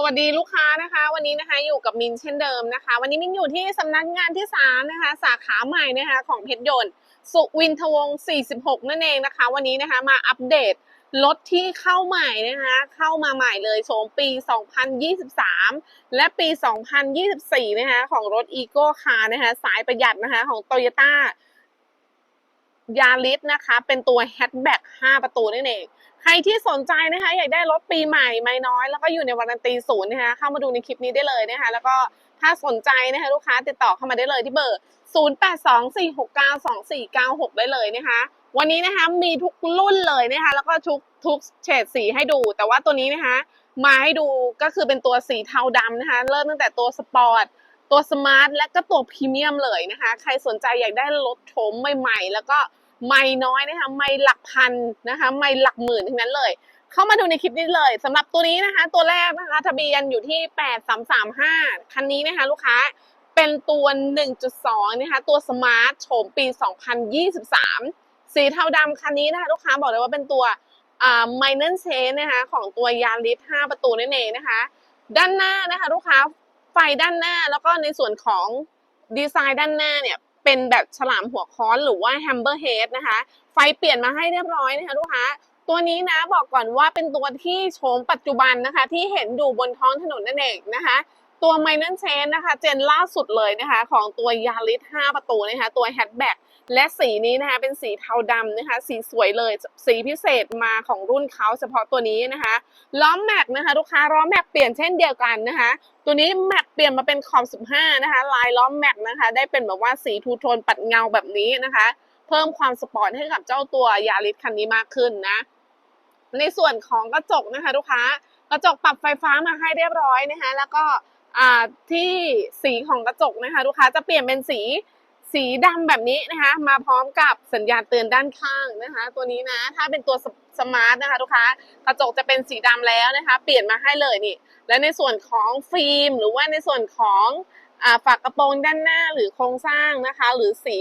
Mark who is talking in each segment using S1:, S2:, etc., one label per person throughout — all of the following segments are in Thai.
S1: สวัสดีลูกค้านะคะ วันนี้นะคะอยู่กับมินเช่นเดิมนะคะ วันนี้มินอยู่ที่สำนักงานที่สามนะคะ สาขาใหม่นะคะของเพชรยนต์สุวินทวงศ์46 นั่นเองนะคะ วันนี้นะคะมาอัปเดตรถที่เข้าใหม่นะคะเข้ามาใหม่เลยโฉมปี 2023 และปี 2024 นะคะของรถอีโก้คาร์นะคะสายประหยัดนะคะของโตโยต้า ยาริสนะคะ เป็นตัวแฮชแบ็ก5ประตูนั่นเอง ใครที่สนใจนะคะ อยากได้รถปีใหม่ไม่น้อย แล้วก็อยู่ในวารันตีศูนย์นะคะเข้ามาดูในคลิปนี้ได้เลยนะคะ แล้วก็ถ้าสนใจนะคะลูกค้าติดต่อเข้ามาได้เลยที่เบอร์ 0824692496 ได้เลยนะคะ วันนี้นะคะมีทุกรุ่นเลยนะคะ แล้วก็ทุกทุกเฉดสีให้ดู แต่ว่าตัวนี้นะคะ มาให้ดูก็คือเป็นตัวสีเทาดำนะคะ เริ่มตั้งแต่ตัวสปอร์ต ตัวสมาร์ทและก็ตัวพรีเมียมเลยนะคะ ใครสนใจอยากได้รถโฉมใหม่ๆ แล้วก็ไม่น้อยนะคะ ไม่หลักพันนะคะ ไม่หลักหมื่นทั้งนั้นเลย เข้ามาดูในคลิปนี้เลยสำหรับตัวนี้นะคะ ตัวแรกนะคะ ทะเบียนอยู่ที่ 8335 คันนี้นะคะ ลูกค้าเป็นตัว 1.2 นะคะ ตัวสมาร์ทโฉมปี 2023 สีเทาดำคันนี้นะคะ ลูกค้าบอกเลยว่าเป็นตัวอ่าไมเนอร์เชนนะคะ ของตัวยาริส5ประตูนั่นเองนะคะ ด้านหน้านะคะ ลูกค้า ฟด้านหน้า แล้วก็ในส่วนของดีไซน์ด้านหน้าเนี่ยเป็นแบบฉลามหัวค้อนหรือว่าแฮมเบอร์เฮดนะคะ ไฟเปลี่ยนมาให้เรียบร้อยนะคะลูกค้าตัวนี้นะบอกก่อนว่าเป็นตัวที่โฉมปัจจุบันนะคะ ที่เห็นดูบนท้องถนนนั่นเองนะคะ ตัวไมเน r เชนนะคะ เจนล่าสุดเลยนะคะ ของตัวยาริส5ประตูนะคะ ตัวแฮชแบ็กและสีนี้นะคะ เป็นสีเทาดำนะคะ สีสวยเลย สีพิเศษมาของรุ่นเขาเฉพาะตัวนี้นะคะ ล้อมแม็กนะคะลูกค้าล้อมแม็กเปลี่ยนเช่นเดียวกันนะคะ ตัวนี้แม็กเปลี่ยนมาเป็นขอบ 15 นะคะ ลายล้อมแม็กนะคะ ได้เป็นแบบว่าสีทูโทนปัดเงาแบบนี้นะคะ เพิ่มความสปอร์ตให้กับเจ้าตัวยาริสคันนี้มากขึ้นนะ ในส่วนของกระจกนะคะลูกค้ากระจกปรับไฟฟ้ามาให้เรียบร้อยนะคะ แล้วก็ ที่สีของกระจกนะคะลูกค้าจะเปลี่ยนเป็นสีสีดำแบบนี้นะคะ มาพร้อมกับสัญญาณเตือนด้านข้างนะคะ ตัวนี้นะถ้าเป็นตัวสสมาร์ทนะคะลูกค้ากระจกจะเป็นสีดำแล้วนะคะ เปลี่ยนมาให้เลยนี่ และในส่วนของฟิล์ม หรือว่าในส่วนของฝากระโปรงด้านหน้าหรือโครงสร้างนะคะ หรือสี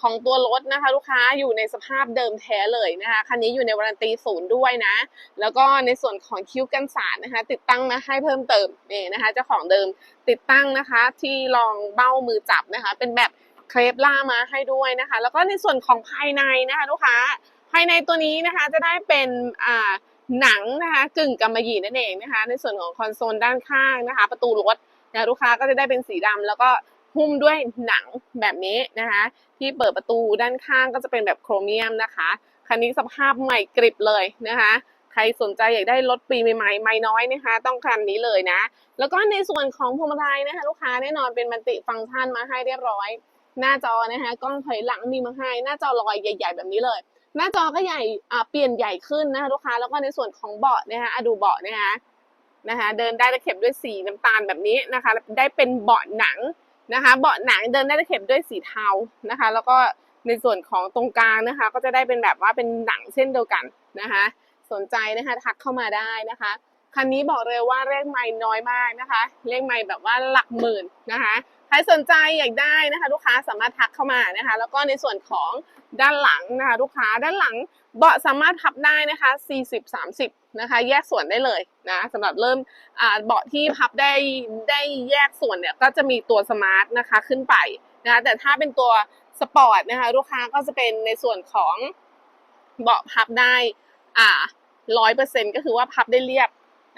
S1: ของตัวรถนะคะ ลูกค้าอยู่ในสภาพเดิมแท้เลยนะคะคันนี้อยู่ในวารันตีศูนย์ด้วยนะ แล้วก็ในส่วนของคิ้วกันสาดนะคะ ติดตั้งมาให้เพิ่มเติมนี่นะคะเจ้าของเดิมติดตั้งนะคะ ที่รองเบ้ามือจับนะคะ เป็นแบบเครปล่ามาให้ด้วยนะคะ แล้วก็ในส่วนของภายในนะคะ ลูกค้าภายในตัวนี้นะคะจะได้เป็นอ่าหนังนะคะกึ่งกำมะหยี่นั่นเองนะคะ ในส่วนของคอนโซลด้านข้างนะคะ ประตูรถนะลูกค้าก็จะได้เป็นสีดำแล้วก็ หุ้มด้วยหนังแบบนี้นะคะ ที่เปิดประตูด้านข้างก็จะเป็นแบบโครเมียมนะคะ คันนี้สภาพใหม่กริบเลยนะคะ ใครสนใจอยากได้รถปีใหม่ๆไม่น้อยนะคะ ต้องคันนี้เลยนะ แล้วก็ในส่วนของพวงมาลัยนะคะ ลูกค้าแน่นอนเป็นมันติฟังก์ชันมาให้เรียบร้อย หน้าจอนะคะกล้องถอยหลังมีมาให้ หน้าจอลอยใหญ่ ๆ แบบนี้เลย หน้าจอก็ใหญ่เปลี่ยนใหญ่ขึ้นนะคะลูกค้าแล้วก็ในส่วนของเบาะนะคะอะดูเบาะนะคะนะคะเดินได้ตะเข็บด้วยสีน้ำตาลแบบนี้นะคะ ได้เป็นเบาะหนัง นะคะ เบาะหนังเดินได้ตะเข็มด้วยสีเทานะคะ แล้วก็ในส่วนของตรงกลางนะคะ ก็จะได้เป็นแบบว่าเป็นหนังเช่นเดียวกันนะคะ สนใจนะคะทักเข้ามาได้นะคะคันนี้บอกเลยว่าเลขไม่น้อยมากนะคะ เลขไม่แบบว่าหลักหมื่นนะคะ ใครสนใจอยากได้นะคะลูกค้าสามารถทักเข้ามานะคะ แล้วก็ในส่วนของด้านหลังนะคะลูกค้าด้านหลังเบาะสามารถพับได้นะคะ 40 30 นะคะ แยกส่วนได้เลยนะสำหรับเริ่มอ่าเบาะที่พับได้ได้แยกส่วนเนี่ยก็จะมีตัวสมาร์ทนะคะขึ้นไปนะคะแต่ถ้าเป็นตัวสปอร์ตนะคะลูกค้าก็จะเป็นในส่วนของเบาะพับได้อ่าร้อยเปอร์เซ็นก็คือว่าพับได้เรียบ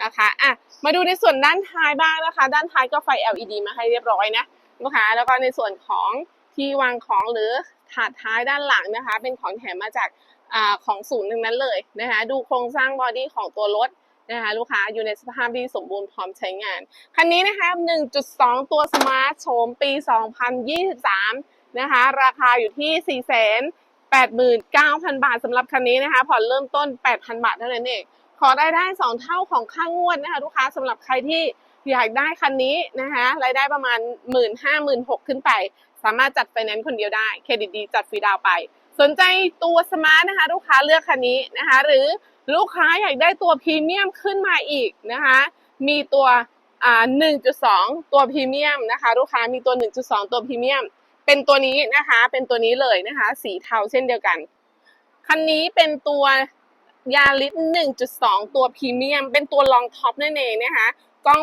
S1: นะคะอะมาดูในส่วนด้านท้ายบ้างนะคะ ด้านท้ายก็ไฟ LED มาให้เรียบร้อยนะ ลูกค้าแล้วก็ในส่วนของที่วางของหรือถาดท้ายด้านหลังนะคะ เป็นของแถมมาจากอของศูนย์ทั้งนั้นเลยนะคะดูโครงสร้างบอดี้ของตัวรถนะคะลูกค้าอยู่ในสภาพที่สมบูรณ์พร้อมใช้งาน คันนี้นะคะ 1.2 ตัวสมาร์ทโฉมปี 2023 นะคะ ราคาอยู่ที่ 489,000 บาทสำหรับคันนี้นะคะ ผ่อนเริ่มต้น 8,000 บาทเท่านั้นเอง ขอได้ได้ 2 เท่าของค่างวดนะคะ ลูกค้าสำหรับใครที่ อยากได้คันนี้นะคะรายได้ประมาณ 1 5 0 0 0 0 6ขึ้นไป สามารถจัดไฟแนนซ์คนเดียวได้เครดิตดีจัดฟรีดาวไป สนใจตัวสมาร์ทนะคะ ลูกค้าเลือกคันนี้นะคะ หรือลูกค้าอยากได้ตัวพรีเมียมขึ้นมาอีกนะคะ มีตัวอ่า1.2 ตัวพรีเมียมนะคะ ลูกค้ามีตัว 1.2 ตัวพรีเมียม เป็นตัวนี้นะคะ เป็นตัวนี้เลยนะคะ สีเทาเช่นเดียวกันคันนี้เป็นตัวยาริส1.2 ตัวพรีเมียม เป็นตัวรองท็อปนั่นเองนะคะ กล้อง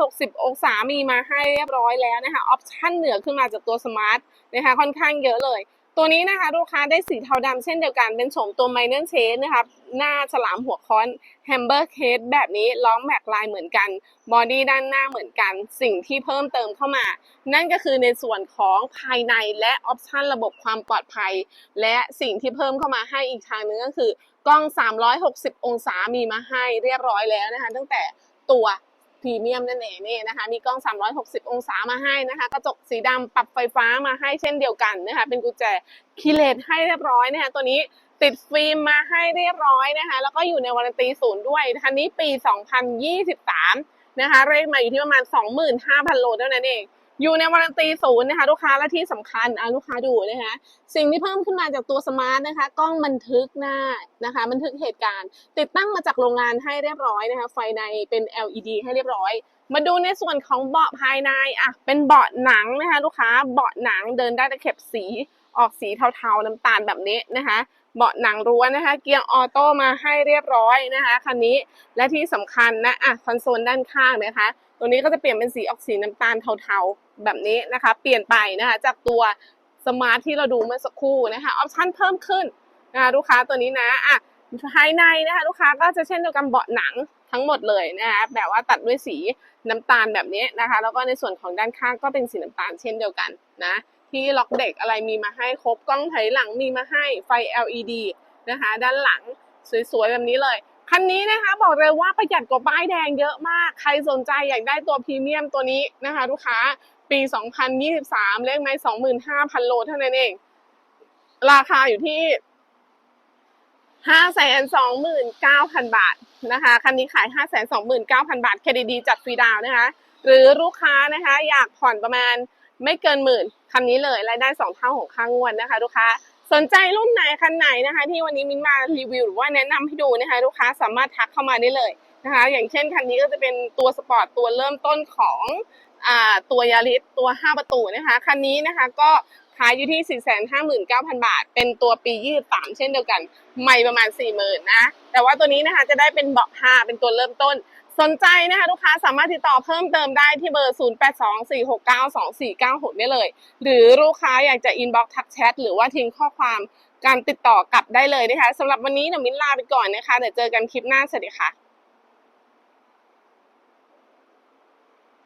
S1: 360 องศามีมาให้เรียบร้อยแล้วนะคะออปชั่นเหนือขึ้นมาจากตัวสมาร์ทนะคะค่อนข้างเยอะเลย ตัวนี้นะคะลูกค้าได้สีเทาดำเช่นเดียวกันเป็นโฉมตัวไมเนอร์เชนนะคะหน้าฉลามหัวค้อนแฮมเบอร์เคสแบบนี้ล้อมแม็กลายเหมือนกันบอดี้ด้านหน้าเหมือนกัน สิ่งที่เพิ่มเติมเข้ามา นั่นก็คือในส่วนของภายในและออปชันระบบความปลอดภัย และสิ่งที่เพิ่มเข้ามาให้อีกทางหนึงก็คือกล้อง 360 องศามีมาให้เรียบร้อยแล้วนะคะ ตั้งแต่ตัว พรีเมียมนั่นเองนี่นะคะ มีกล้อง 360 องศามาให้นะคะ กระจกสีดำปรับไฟฟ้ามาให้เช่นเดียวกันนะคะ เป็นกุญแจคีเลสให้เรียบร้อยนะคะ ตัวนี้ติดฟิล์มมาให้เรียบร้อยนะคะ แล้วก็อยู่ในวารันตีศูนย์ด้วย คันนี้ปี 2023 นะคะ เรทมาอยู่ที่ประมาณ 25,000 โลเท่านั้นเอง อยู่ในวารันตีศูนย์นะคะลูกค้าและที่สำคัญลูกค้าดูนะคะสิ่งที่เพิ่มขึ้นมาจากตัวสมาร์ทนะคะกล้องบันทึกหน้านะคะบันทึกเหตุการณ์ ติดตั้งมาจากโรงงานให้เรียบร้อยนะคะไฟในเป็น LED ให้เรียบร้อย มาดูในส่วนของเบาะภายในอะเป็นเบาะหนังนะคะลูกค้าเบาะหนังเดินได้ตะเข็บสีออกสีเทาๆน้ำตาลแบบนี้นะคะเบาะหนังรั้วนะคะ เกียร์ออโต้มาให้เรียบร้อยนะคะคันนี้และที่สำคัญนะอะคอนโซลด้านข้างนะคะ ตัวนี้ก็จะเปลี่ยนเป็นสีออกสีน้ำตาลเทาๆ แบบนี้นะคะ เปลี่ยนไปนะคะจากตัวสมาร์ทที่เราดูเมื่อสักครู่นะคะออปชั่นเพิ่มขึ้นนะคะลูกค้าตัวนี้นะอะภายในนะคะลูกค้าก็จะเช่นเดียวกันเบาะหนังทั้งหมดเลยนะคะแบบว่าตัดด้วยสีน้ำตาลแบบนี้นะคะ แล้วก็ในส่วนของด้านข้างก็เป็นสีน้ำตาลเช่นเดียวกันนะที่ล็อกเด็กอะไรมีมาให้ครบกล้องถอยหลังมีมาให้ไฟ LED นะคะด้านหลังสวยๆแบบนี้เลยคันนี้นะคะบอกเลยว่าประหยัดกว่าป้ายแดงเยอะมาก ใครสนใจอยากได้ตัวพรีเมียมตัวนี้นะคะ ลูกค้า ปี 2023 เลขไม้25,000 โลเท่านั้นเอง ราคาอยู่ที่ 529,000 บาทนะคะ คันนี้ขาย 529,000 บาท เครดิตดีจัดฟรีดาวนะคะ หรือลูกค้านะคะ อยากผ่อนประมาณไม่เกินหมื่นคันนี้เลย รายได้สองเท่าของค่างวดนะคะ ลูกค้า สนใจรุ่นไหนคันไหนนะคะ ที่วันนี้มิ้นมารีวิวหรือว่าแนะนำให้ดูนะคะ ลูกค้าสามารถทักเข้ามาได้เลยนะคะ อย่างเช่นคันนี้ก็จะเป็นตัวสปอร์ตตัวเริ่มต้นของ ตัวยาริสตัว 5 ประตูนะคะคันนี้นะคะก็ขายอยู่ที่ 459,000 บาท เป็นตัวปี23เช่นเดียวกันใหม่ประมาณ 40,000นะ แต่ว่าตัวนี้นะคะจะได้เป็นเบาะ5เป็นตัวเริ่มต้น สนใจนะคะลูกค้าสามารถติดต่อเพิ่มเติมได้ที่เบอร์ 0824692496 ได้เลย หรือลูกค้าอยากจะอินบ็อกทักแชทหรือว่าทิ้งข้อความการติดต่อกลับได้เลยนะคะสำหรับวันนี้เดี๋ยวมิ้นลาไปก่อนนะคะ เดี๋ยวเจอกันคลิปหน้า สวัสดีค่ะ